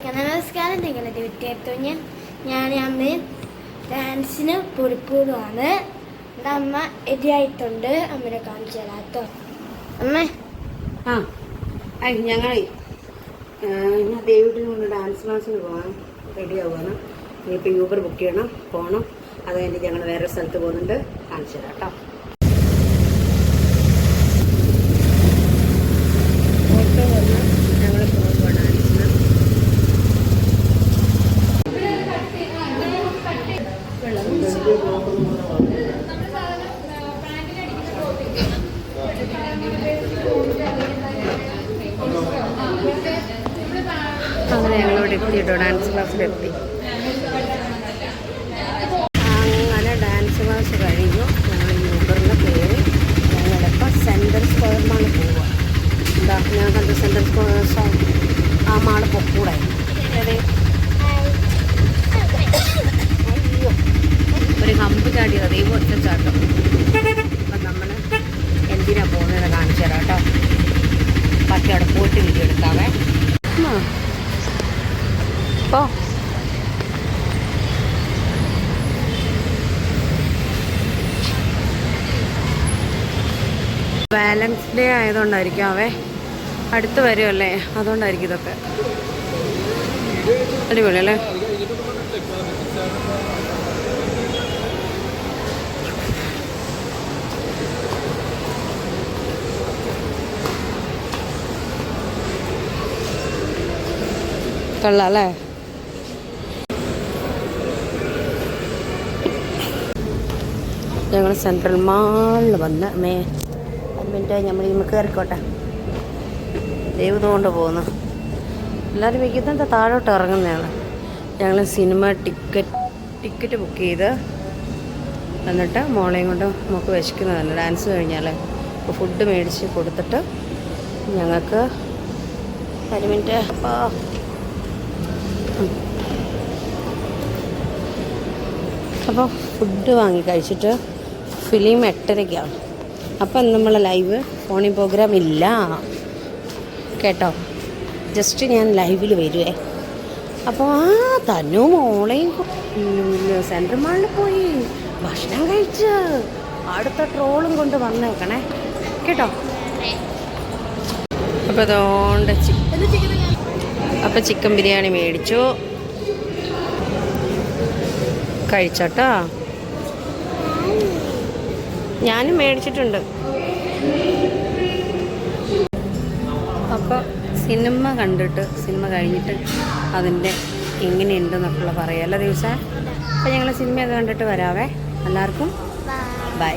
നമസ്കാരം നിങ്ങളുടെ വിദ്യാർത്ഥി ഞാൻ അമ്മ ഡാൻസിന് പൊടിപ്പൂടുമാണ് എന്റെ അമ്മ എതിയായിട്ടുണ്ട് അമ്മനെ കാണിച്ചു തരാം കേട്ടോ അമ്മ. ആ ഞങ്ങളെ ഞാൻ ദേവിയുടെ കൊണ്ട് ഡാൻസ് ക്ലാസ്സിന് പോകാൻ റെഡി ആവുകയാണ് ഇനിയിപ്പോൾ യൂബർ ബുക്ക് ചെയ്യണം പോകണം അത് കഴിഞ്ഞ് ഞങ്ങൾ വേറെ സ്ഥലത്ത് പോകുന്നുണ്ട്. കാണിച്ചു തരാം കേട്ടോ ഓട്ടോ വന്ന് ഞങ്ങൾ പോകുമ്പോൾ ഡാൻസിന് അങ്ങനെ ഞങ്ങളിവിടെ എത്തി കേട്ടോ ഡാൻസ് ക്ലാസ്സിലെത്തി അങ്ങനെ ഡാൻസ് ക്ലാസ് കഴിഞ്ഞു. ഞങ്ങൾ യൂബറിൽ കയറി. ഞങ്ങളിപ്പോൾ സെൻട്രൽ സ്ക്വയർ മാൾ പോവുക എന്താ ഞാൻ കണ്ട സെൻട്രൽ സ്ക്വയർ ആ മാൾ പൊക്കൂടെ അതെ അയ്യോ. ഒരു ഹമ്പ് ചാടിയത്. അതേ ഒറ്റച്ചാട്ടം അപ്പം നമ്മൾ എന്തിനാണ് പോകുന്നത് കാണിച്ചു തരാം കേട്ടോ. ബാക്കി അവിടെ പോയിട്ട് വീഡിയോ എടുക്കാവേ. പോ ബാലൻസ് ഡേ ആയതുകൊണ്ടായിരിക്കും അവേ. അടുത്ത് വരുമല്ലേ അതുകൊണ്ടായിരിക്കും ഇതൊക്കെ. അടിപൊളി അല്ലേ? കൊള്ളാം അല്ലേ? ഞങ്ങൾ സെൻട്രൽ മാളിൽ വന്ന് മേ അതിന്റെ നമ്മൾ ഈ കയറിക്കോട്ടെ ദൈവം കൊണ്ട് പോകുന്നു എല്ലാവരും വയ്ക്കുന്നത് താഴോട്ട് ഇറങ്ങുന്നതാണ്. ഞങ്ങൾ സിനിമ ടിക്കറ്റ് ടിക്കറ്റ് ബുക്ക് ചെയ്ത് എന്നിട്ട് മോളെയും കൊണ്ട് നമുക്ക് വിശക്കുന്നതല്ല ഡാൻസ് കഴിഞ്ഞാൽ അപ്പോൾ ഫുഡ് മേടിച്ച് കൊടുത്തിട്ട് ഞങ്ങൾക്ക് ഒരു മിനിറ്റ് അപ്പോൾ അപ്പോൾ ഫുഡ് വാങ്ങി കഴിച്ചിട്ട് ഫിലിം എട്ടരയ്ക്കാണ് അപ്പം നമ്മൾ ലൈവ് ഫോണിൽ പ്രോഗ്രാം ഇല്ല. കേട്ടോ? ജസ്റ്റ് ഞാൻ ലൈവിൽ വരുവേ. അപ്പോൾ ആ തന്നു മോളെയും സെൻട്രൽ മാളിൽ പോയി. ഭക്ഷണം കഴിച്ച്. അടുത്ത ട്രോളും കൊണ്ട് വന്നേക്കണേ കേട്ടോ? അപ്പോൾ അതുകൊണ്ട് അപ്പോൾ ചിക്കൻ ബിരിയാണി മേടിച്ചു. കഴിച്ചോട്ടോ? ഞാനും മേടിച്ചിട്ടുണ്ട്. അപ്പോൾ സിനിമ കണ്ടിട്ട് സിനിമ കഴിഞ്ഞിട്ട് അതിന്റെ എങ്ങനെയുണ്ടെന്നൊക്കെയുള്ള പറയാം. അല്ല ദിവസം അപ്പോൾ ഞങ്ങൾ സിനിമയൊക്കെ കണ്ടിട്ട് വരാവേ. എല്ലാവർക്കും ബൈ.